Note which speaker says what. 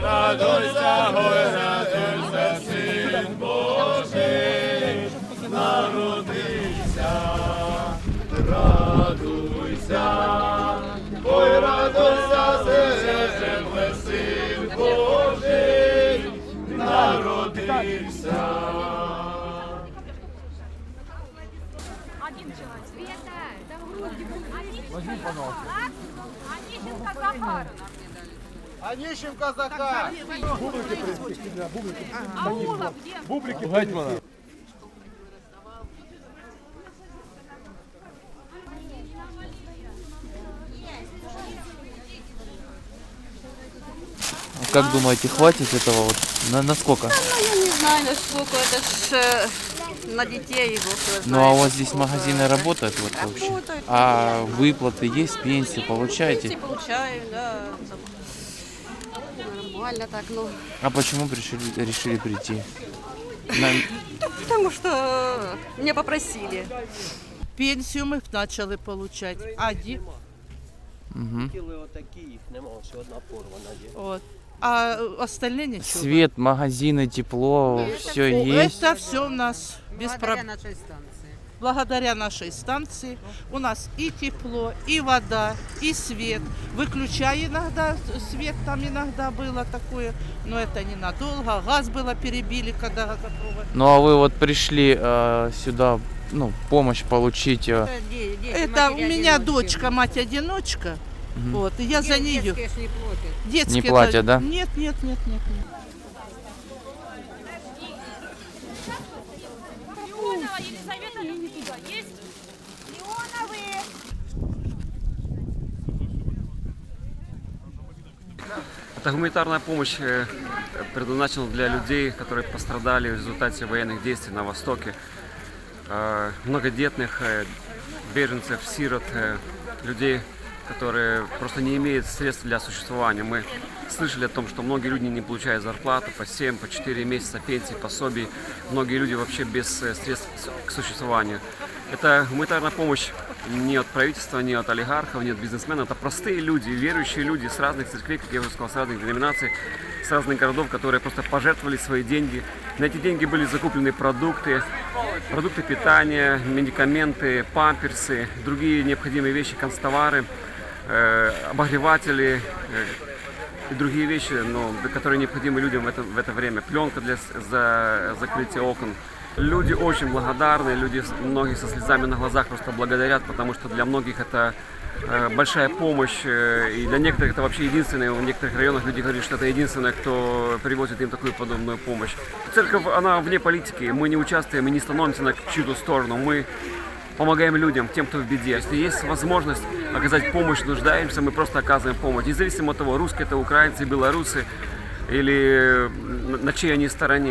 Speaker 1: Радуйся, гой, радуйся, син Божий, народися, радуйся, ой, радуйся, земле, син Божий.
Speaker 2: Один человек. Света, там грудь. Возьми, пожалуйста. Онищенко Захар.
Speaker 3: Онищенко Захар!
Speaker 2: Аулов где?
Speaker 4: Гетьмана.
Speaker 5: Как думаете, хватит этого вот? На, на сколько?
Speaker 1: Я не знаю, насколько это ж э, на детей его
Speaker 5: Ну а у вас здесь магазины работают вот вообще?
Speaker 1: Работают.
Speaker 5: А выплаты есть, пенсии
Speaker 1: Пенсии
Speaker 5: получаете?
Speaker 1: получаю, да. Нормально так, ну.
Speaker 5: А почему решили, решили прийти? На-
Speaker 1: Потому что меня попросили.
Speaker 6: Пенсію ми почали отримати. А, ді...
Speaker 5: Мгм.
Speaker 3: Хотіли отакі, їх нема, ось одна порвана є.
Speaker 6: От. а остальне нічого.
Speaker 5: Свет, магазины, тепло, все есть.
Speaker 6: Это все у нас без проблем.
Speaker 1: нашей станции.
Speaker 6: Благодаря нашей станции у нас и тепло, и вода, и свет. Выключая иногда, свет там иногда было такое, но это ненадолго. Газ было перебили, когда готово.
Speaker 5: Ну а вы вот пришли э, сюда, ну, помощь получить. э,
Speaker 6: Это у меня дочка, мать-одиночка.
Speaker 5: Мгм.
Speaker 6: Вот, и я за нее.
Speaker 1: не платят.
Speaker 6: Детские
Speaker 5: Не платят, да?
Speaker 6: Нет, нет, нет, нет, нет.
Speaker 7: Эта гуманитарная помощь э, предназначена для людей, которые пострадали в результате военных действий на Востоке, Э, многодетных э, беженцев, сирот, людей, которые просто не имеют средств для существования. Мы слышали о том, что многие люди не получают зарплату по 7, по 4 месяца пенсии, пособий. Многие люди вообще без средств к существованию. Это гуманитарная помощь не от правительства, не от олигархов, не от бизнесменов. Это простые люди, верующие люди с разных церквей, как я уже сказал, с разных деноминаций, с разных городов, которые просто пожертвовали свои деньги. На эти деньги были закуплены продукты, продукты питания, медикаменты, памперсы, другие необходимые вещи, канцтовары, э, обогреватели э, и другие вещи, ну, которые необходимы людям в это, в это время. Пленка для за, закрытия окон. Люди очень благодарны, люди, многие со слезами на глазах просто благодарят, потому что для многих это э, большая помощь, э, и для некоторых это вообще единственное, в некоторых районах люди говорят, что это единственное, кто привозит им такую подобную помощь. Церковь, она вне политики, мы не участвуем, мы не становимся на чью-то сторону, мы помогаем людям, тем, кто в беде. Если есть возможность оказать помощь нуждаемся, мы просто оказываем помощь. Независимо от того, русские это украинцы, белорусы или на чьей они стороне.